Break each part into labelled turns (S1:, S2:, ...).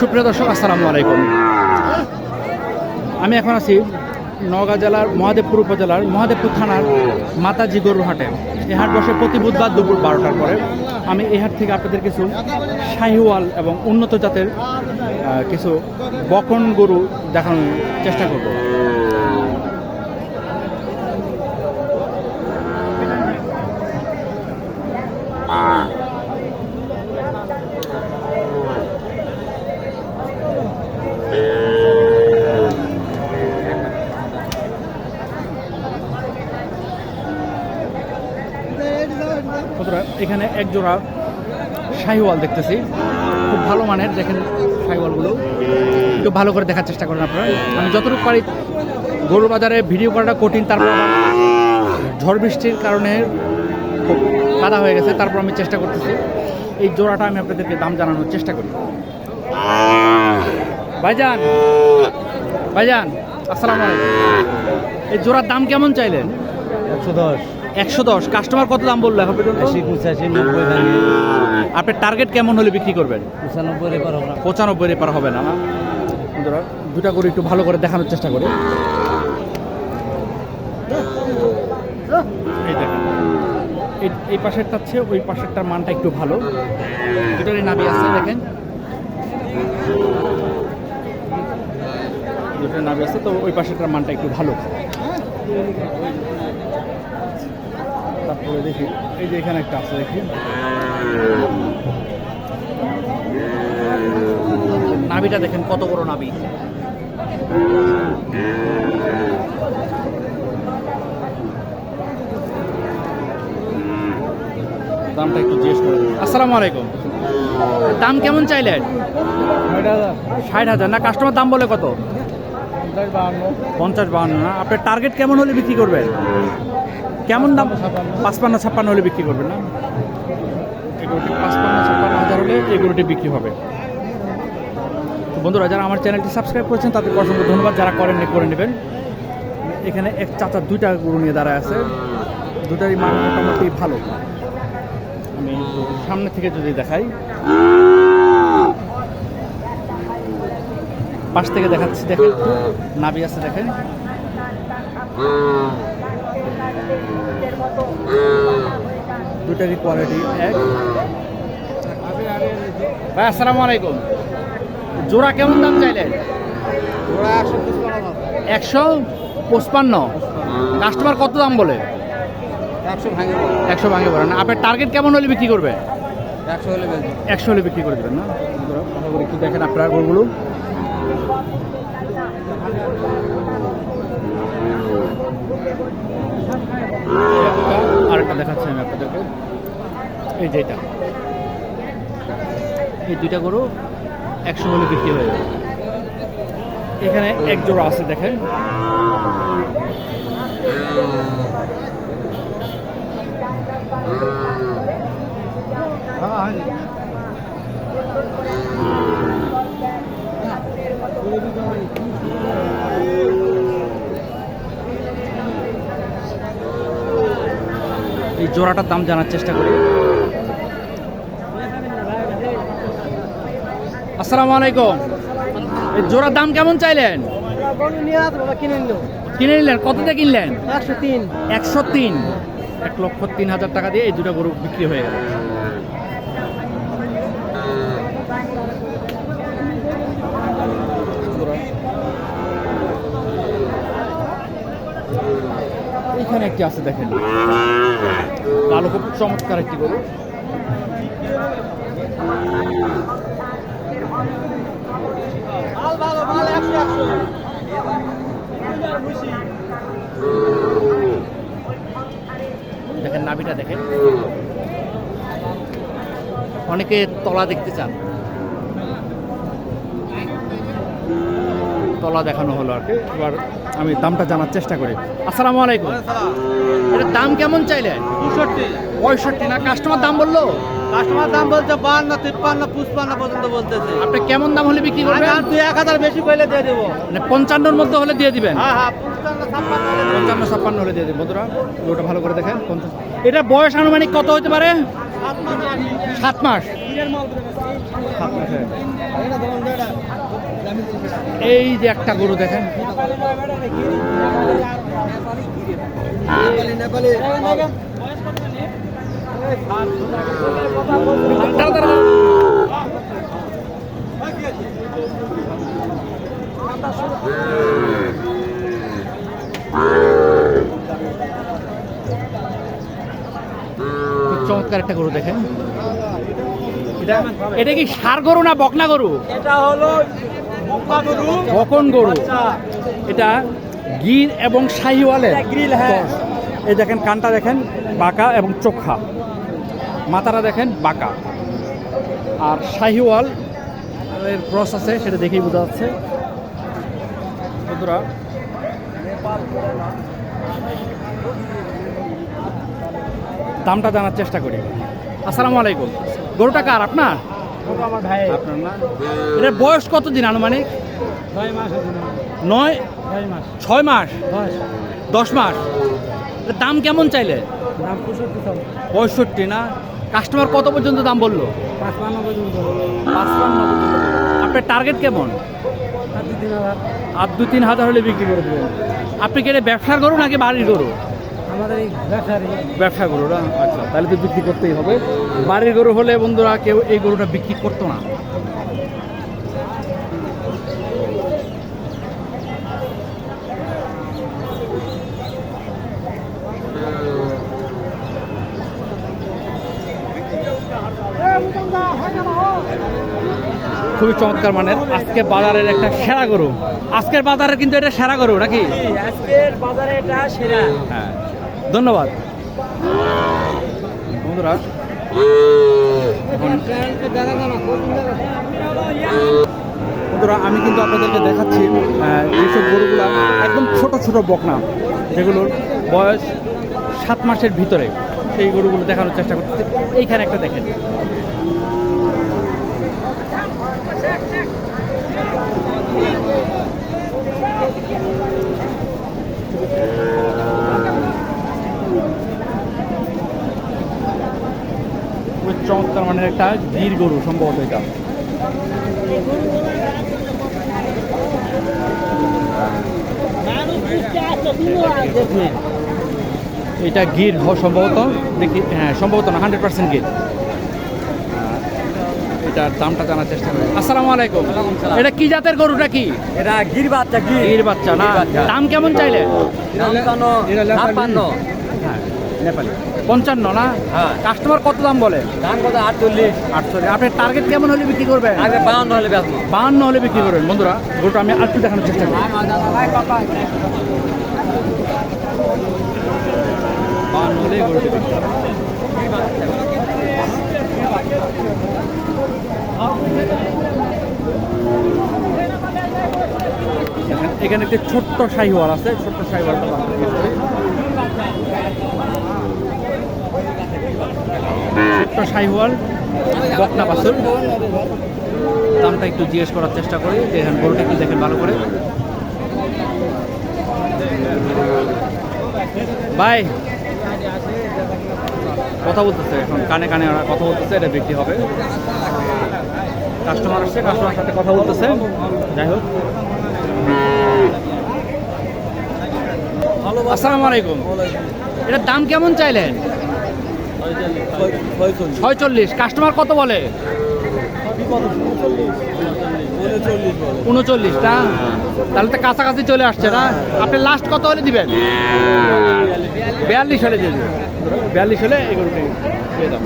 S1: সুপ্রিয় দর্শক, আসসালামু আলাইকুম। আমি এখন আছি নওগাঁ জেলার মহাদেবপুর উপজেলার মহাদেবপুর থানার মাতাজি গরুহাটে হাটে। এই হাট বসে প্রতি বুধবার দুপুর বারোটার পরে। আমি এই হাট থেকে আপনাদের কিছু শাহিওয়াল এবং উন্নত জাতের কিছু বকন গরু দেখানোর চেষ্টা করব বন্ধুরা এখানে এক জোড়া শাহিওয়াল দেখতেছি। খুব ভালো মানের, দেখেন শাহিওয়ালগুলো। একটু ভালো করে দেখার চেষ্টা করেন আপনারা। আমি যতটুকু পারি গরু বাজারে ভিডিও করাটা কঠিন, তারপর ঝড় বৃষ্টির কারণে খুব কাদা হয়ে গেছে, তারপর আমি চেষ্টা করতেছি। এই জোড়াটা আমি আপনাদেরকে দাম জানানোর চেষ্টা করি। ভাইজান! ভাইজান, আসসালামু আলাইকুম। এই জোড়ার দাম কেমন চাইলেন?
S2: একশো দশ।
S1: একশো দশ। কাস্টমার কত দাম বলল এখন পর্যন্ত?
S2: আশি পঁচাশি নব্বই ভাঙে।
S1: আপনার টার্গেট কেমন হলে বিক্রি করবেন?
S2: পঁচানব্বই রেপার আমরা
S1: পঁচানব্বই রেপার হবে না না? বন্ধুরা দুটা করে একটু ভালো করে দেখানোর চেষ্টা করি। এই দেখেন। এই- এই পাশেরটার চেয়ে ওই পাশেরটার মানটা একটু ভালো। দুটারই নাবি আছে দেখেন। দুটার নাবি আছে তো ওই পাশেরটার মানটা একটু ভালো। তারপরে দেখি এই যে এখানে একটা আছে দেখি। নাবিটা দেখেন কত বড় নাবি দামটা একটু জিজ্ঞেস করে আসসালামু আলাইকুম। দাম কেমন চাইলেন? ষাট হাজার। না কাস্টমার দাম বলে কত? পঞ্চাশ বাহান্ন। না? আপনার টার্গেট কেমন হলে বিক্রি করবেন? কেমন দাম? পাঁচপান্ন, ছাপ্পান্ন হলে বিক্রি করবেন না? এগুলোটি পাঁচপান্ন, ছাপ্পান্ন হাজার হলে এগুলোটি বিক্রি হবে। বন্ধুরা, যারা আমার চ্যানেলটি সাবস্ক্রাইব করেছেন, তাদেরকে অসংখ্য ধন্যবাদ। যারা করেননি, করে নেবেন। এখানে এক চাচা দুইটা গরু নিয়ে দাঁড়ায় আছে। দুটারই মান মোটামুটি ভালো। আমি সামনে থেকে যদি দেখাই। পাশ থেকে দেখাচ্ছি, দেখেন নাবি আছে দেখেন। দুটারই কোয়ালিটি এক। ভাই আসসালামু আলাইকুম। জোড়া কেমন দাম চাইলেন একশো পঁচপান্ন। কাস্টমার কত দাম বলে?
S2: একশো ভাঙে
S1: পড়ে না। আপনার টার্গেট কেমন হলে বিক্রি করবে?
S2: একশো হলে
S1: একশো হলে বিক্রি করে দেবেন না? ভালো করে একটু দেখেন আপনারা গরুগুলো আরেকটা দেখাচ্ছি আমি আপনাদেরকে। এই যে এটা। এই দুইটা গরু একশো হলে বিক্রি হয়ে যাবে। এখানে এক জোড়া আছে, দেখেন। এই জোড়াটার দাম জানার চেষ্টা করি। আসসালামু আলাইকুম। এই জোড়ার দাম কেমন চাইলেন? কিনে নিলেন। কতটা কিনলেন?
S2: একশো তিন।
S1: একশো তিন। এক লক্ষ তিন হাজার টাকা দিয়ে এই দুটো গরু বিক্রি হয়ে গেল। এইখানে একটি আছে দেখেন। কালো খুব চমৎকার একটি গরু। দেখেন নাভিটা দেখেন। অনেকে তলা দেখতে চান। তলা দেখানো হলো আর কি। এবার আমি দামটা জানার চেষ্টা করি। আসসালামু আলাইকুম। এটার দাম কেমন চাইলে?
S2: পঁয়ষট্টি।
S1: পঁয়ষট্টি না? কাস্টমার দাম বলল?
S2: কাস্টমার দাম বলছে বান্ন তিপ্পান্ন পুষ্পান্ন পর্যন্ত বলতেছে।
S1: আপনি কেমন দাম হলে বিক্রি করবেন?
S2: আর দুই এক হাজার বেশি কইলে দিয়ে দেবো।
S1: মানে পঞ্চান্নর মধ্যে হলে দিয়ে দিবেন?
S2: হ্যাঁ হ্যাঁ পঞ্চান্ন ছাপ্পান্ন হলে দিয়ে দেবো।
S1: পঞ্চান্ন ছাপ্পান্ন হলে দিয়ে দিবেন বন্ধুরা। ওটা ভালো করে দেখেন পঞ্চাশ। এটা বয়স আনুমানিক কত হতে পারে? সাত মাস সাত মাস। হয়ে। এই যে একটা গরু দেখেন। চমৎকার একটা গরু দেখেন। এটা কি সার গরু না বকনা গরু?
S2: এটা হলো
S1: বকন গরু। এটা গির এবং শাহিওয়ালের
S2: হ্যাঁ।
S1: এই দেখেন কানটা দেখেন বাঁকা এবং চোখা। মাথাটা দেখেন বাঁকা। আর শাহিওয়াল এর ক্রস আছে সেটা দেখেই বোঝা যাচ্ছে। বন্ধুরা দামটা জানার চেষ্টা করি। আসসালামু আলাইকুম। গরুটা কার আপনার? এটার বয়স কত দিন আনুমানিক নয়?
S2: ছয় মাস। দশ।
S1: মাস? দাম কেমন চাইলে?
S2: পঁয়ষট্টি
S1: না? কাস্টমার কত পর্যন্ত দাম বলল? আপনার টার্গেট কেমন?
S2: আর দু তিন হাজার।
S1: হলে বিক্রি করে দেবেন। আপনি কি এটা ব্যবসার গরু নাকি বাড়ির গরু?
S2: ব্যবসার
S1: ব্যবসা গরু না আচ্ছা তাহলে তো বিক্রি করতেই হবে। বাড়ির গরু হলে বন্ধুরা কেউ এই গরুটা বিক্রি করতো না। খুবই চমৎকার মানের আজকে বাজারের একটা সেরা গরু। আজকের বাজারে কিন্তু এটা সেরা গরু নাকি?
S2: আজকের বাজারে এটা সেরা।
S1: হ্যাঁ। ধন্যবাদ। বন্ধুরা বন্ধুরা, আমি কিন্তু আপনাদেরকে দেখাচ্ছি এইসব গরুগুলো একদম ছোট ছোট বকনা, যেগুলোর বয়স সাত মাসের ভিতরে। সেই গরুগুলো দেখানোর চেষ্টা করতেছি। এইখানে একটা দেখেন। চমৎকার মানের একটা গির গরু সম্ভবত এটা। এটা গির হ সম্ভবত। দেখি হ্যাঁ সম্ভবত না হান্ড্রেড পার্সেন্ট গির। এটার দামটা জানার চেষ্টা করি। আসসালামু আলাইকুম। এটা কি জাতের গরুটা কি?
S2: এটা গির বাচ্চা গির।
S1: গির বাচ্চা না? দাম কেমন চাইলে? হ্যাঁ নেপালি। পঞ্চান্ন না?
S2: হ্যাঁ।
S1: কাস্টমার কত দাম বলে?
S2: দাম কত? আটচল্লিশ।
S1: আটশো আপনার টার্গেট কেমন হলে বিক্রি করবেন?
S2: আগে বাউন্ন হলে
S1: বাহান্ন হলে বিক্রি করবেন। বন্ধুরা গরুটা আমি আরেকটু দেখানোর চেষ্টা করি। বাহান্ন হলে গরুটি বিক্রি এখানে একটি ছোট্ট শাহিওয়াল আছে। ছোট্ট শাহিওয়ালটা ছোট্ট শাহিওয়াল বকনা বাছুর দামটা একটু জিজ্ঞেস করার চেষ্টা করি যে এখানে গরুটা একটু দেখেন ভালো করে। ভাই কথা বলতেছে এখন কানে কানে ওরা কথা বলতেছে এটা বিক্রি হবে। কাস্টমার আসছে কাস্টমার সাথে কথা বলতেছে। যাই হোক। আসসালামু আলাইকুম। এটার দাম কেমন চাইলেন? ছয়চল্লিশ। কাস্টমার কত বলে? উনচল্লিশ না? তাহলে তো কাছাকাছি চলে আসছে না? আপনি লাস্ট কত হলে দিবেন? বিয়াল্লিশ হলে দিয়ে বিয়াল্লিশ হলে এই গরুটি দিয়ে দাম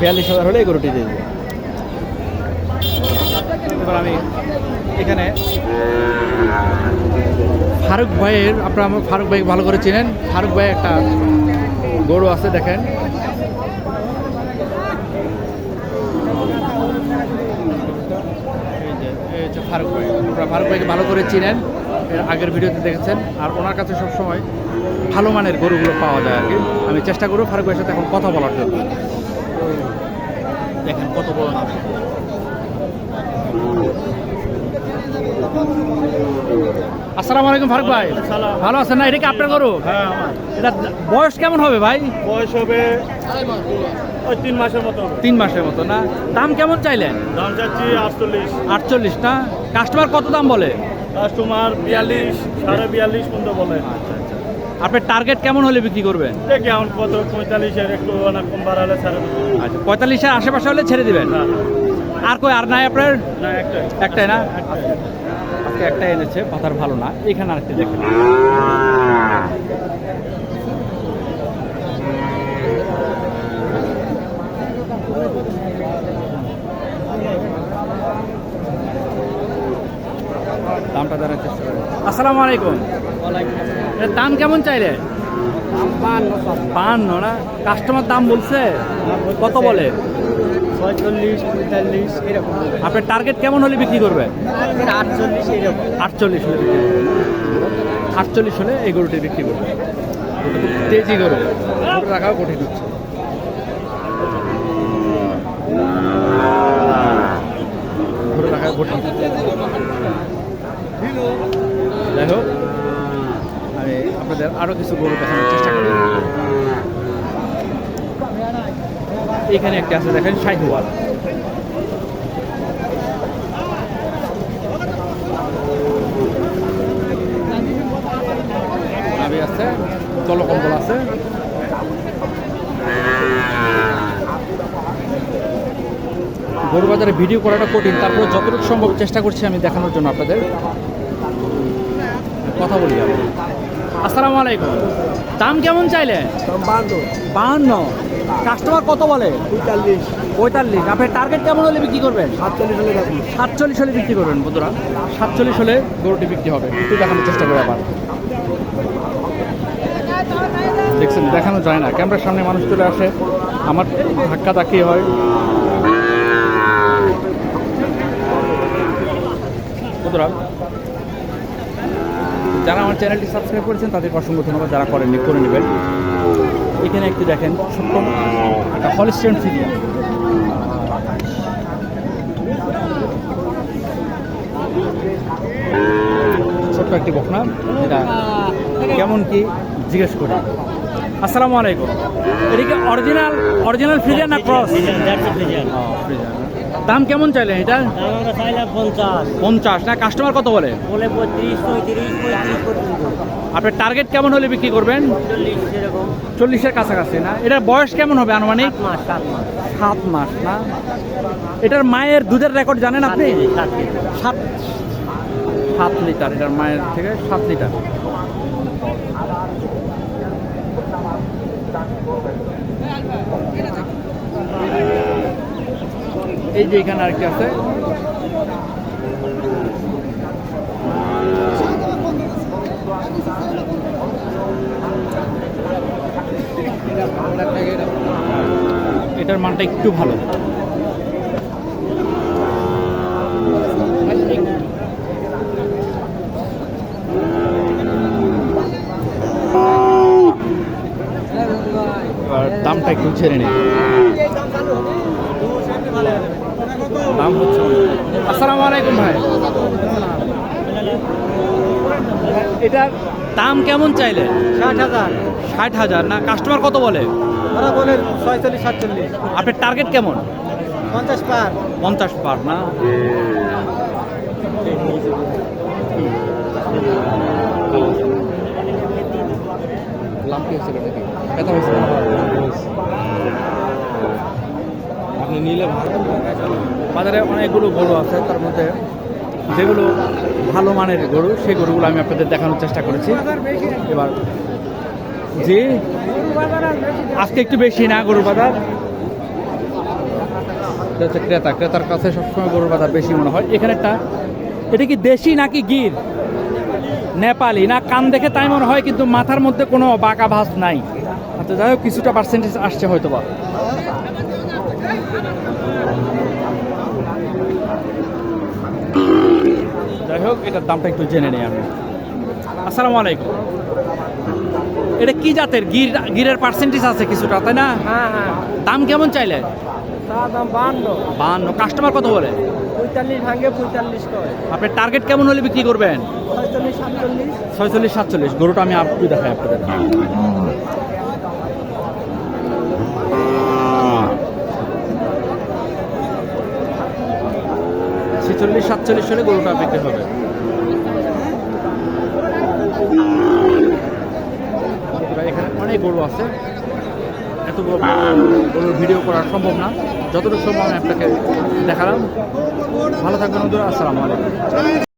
S1: বিয়াল্লিশ হাজার হলে এই গরুটি দিয়ে দেবেন। আমি এখানে ফারুক ভাইয়ের, আপনারা ফারুক ভাই ভালো করে চেনেন। ফারুক ভাই একটা গরু আছে দেখেন। এই যে এই হচ্ছে ফারুক ভাই আপনারা ফারুক ভাইকে ভালো করে চিনেন এর আগের ভিডিওতে দেখেছেন আর ওনার কাছে সবসময় ভালো মানের গরুগুলো পাওয়া যায় আর কি। আমি চেষ্টা করব ফারুক ভাইয়ের সাথে এখন কথা বলার জন্য। দেখেন কত বড় নাম। আসসালামু আলাইকুম ফারুক ভাই। ভালো আছেন না? এটা কি আপনার গরু?
S3: হ্যাঁ
S1: এটা বয়স কেমন হবে ভাই?
S3: বয়স হবে ওই তিন মাসের মতো।
S1: তিন মাসের মতো না? দাম কেমন চাইলেন?
S3: দাম চাচ্ছি আটচল্লিশ।
S1: আটচল্লিশ না? কাস্টমার কত দাম বলে?
S3: কাস্টমার বিয়াল্লিশ সাড়ে বিয়াল্লিশ পর্যন্ত বলে।
S1: আপনার টার্গেট কেমন হলে বিক্রি করবেন?
S3: এখন কত পঁয়তাল্লিশের একটু অনেক কম ছাড়ে দেবো।
S1: আচ্ছা পঁয়তাল্লিশের আশেপাশে হলে ছেড়ে দিবেন? আর কই আর নাই আপনার?
S3: না একটাই।
S1: একটাই না? আজকে একটাই এনেছে পাতার ভালো না। এখানে আরেকটি দেখেন। দামটা জানার চেষ্টা আসসালামু আলাইকুম। দাম কেমন চাইলে? বান্ন না? কাস্টমার দাম বলছে কত বলে?
S2: পঁয়তাল্লিশ পঁয়তাল্লিশ এরকম।
S1: আপনার টার্গেট কেমন হলে বিক্রি করবে?
S2: আটচল্লিশ এরকম।
S1: আটচল্লিশ হলে বিক্রি। আটচল্লিশ হলে এই গরুটি বিক্রি করবে। তেজি গরু। রাখাও কঠিন হচ্ছে। রাখাও কঠিন। যাই হোক আমি আপনাদের আরও কিছু গরু দেখানোর চেষ্টা করি এখানে একটা আছে দেখেন শাহিওয়াল আছে জলকম্বল আছে। গরু বাজারে ভিডিও করাটা কঠিন তারপরে যতটুকু সম্ভব চেষ্টা করছি আমি দেখানোর জন্য আপনাদের। কথা বলি আসসালামু আলাইকুম। দাম কেমন চাইলে
S2: বান্ন
S1: বাহান্ন। কাস্টমার কত বলে?
S2: পঁয়তাল্লিশ।
S1: পঁয়তাল্লিশ। আপনার টার্গেট কেমন হলে বিক্রি করবেন?
S2: সাতচল্লিশ হলে
S1: সাতচল্লিশ হলে বিক্রি করবেন বন্ধুরা। সাতচল্লিশ হলে গরুটি বিক্রি হবে। একটু দেখানোর চেষ্টা করে আবার। দেখছেন দেখানো যায় না। ক্যামেরার সামনে মানুষ চলে আসে। আমার ধাক্কা ধাক্কি হয়। বন্ধুরা যারা আমার চ্যানেলটি সাবস্ক্রাইব করেছেন তাদেরকে অসংখ্য ধন্যবাদ। যারা করেননি করে নেবেন। এখানে একটু দেখেন ছোট্ট একটা হলিস্টিয়ান ফিরিয়া ছোট্ট একটি বকনা এটা কেমন কি জিজ্ঞেস করি। আসসালামু আলাইকুম। এদিকে অরিজিনাল অরিজিনাল ফ্রিজার না ক্রস দাম কেমন চাইলেন এটা?
S2: পঞ্চাশ।
S1: না কাস্টমার কত বলে? আপনার টার্গেট কেমন হলে বিক্রি করবেন? চল্লিশের কাছাকাছি না? এটার বয়স কেমন হবে আনুমানিক?
S2: সাত মাস
S1: না? এটার মায়ের দুধের রেকর্ড জানেন আপনি।
S2: সাত সাত
S1: লিটার এটার মায়ের থেকে সাত লিটার। এই যে এখানে আরেকটি আছে। এটার মানটা একটু ভালো। আর দামটা একটু ছেড়ে নেই দাম হচ্ছে আসসালামু আলাইকুম ভাই। এটার দাম কেমন চাইলে
S2: ষাট হাজার।
S1: ষাট হাজার। না কাস্টমার কত বলে?
S2: ওরা বলে ছয়চল্লিশ সাতচল্লিশ।
S1: আপনার টার্গেট কেমন?
S2: পঞ্চাশ পার।
S1: পঞ্চাশ পার না? লাম কি হয়েছিল নাকি? ব্যথা হয়েছিল আপনি নিলে বাজারে অনেকগুলো গরু আছে, তার মধ্যে যেগুলো ভালো মানের গরু, সেই গরুগুলো আমি আপনাদের দেখানোর চেষ্টা করেছি। এবার জি আজকে একটু বেশি না গরুর বাজার। ক্রেতা, ক্রেতার কাছে সবসময় গরুর বাজার বেশি মনে হয়। এখানে একটা, এটা কি দেশি নাকি গির? নেপালি, না কান দেখে তাই মনে হয়, কিন্তু মাথার মধ্যে কোনো বাঁকা ভাস নাই। আচ্ছা যাই হোক, কিছুটা পার্সেন্টেজ আসছে হয়তো বা যাই হোক এটার দামটা একটু জেনে নেই আমি। আসসালামু আলাইকুম। এটা কি জাতের? গির গিরের পার্সেন্টেজ আছে কিছুটা তাই না?
S2: হ্যাঁ হ্যাঁ।
S1: দাম কেমন চাইলে?
S2: বান্ন
S1: বাহান্ন। কাস্টমার কত বলে?
S2: পঁয়তাল্লিশ ভাঙে পঁয়তাল্লিশ করে।
S1: আপনার টার্গেট কেমন হলে বিক্রি করবেন?
S2: ছয়চল্লিশ সাতচল্লিশ।
S1: গরুটা আমি আপনি দেখাই আপনাদের। ছেচল্লিশ সাতচল্লিশ হলে গরুটা বিক্রি হবে। এখানে অনেক গরু আছে। এত গরুর ভিডিও করা সম্ভব না। যতটুকু সম্ভব আমি আপনাকে দেখালাম। ভালো থাকবেন বন্ধুরা, আসসালামু আলাইকুম।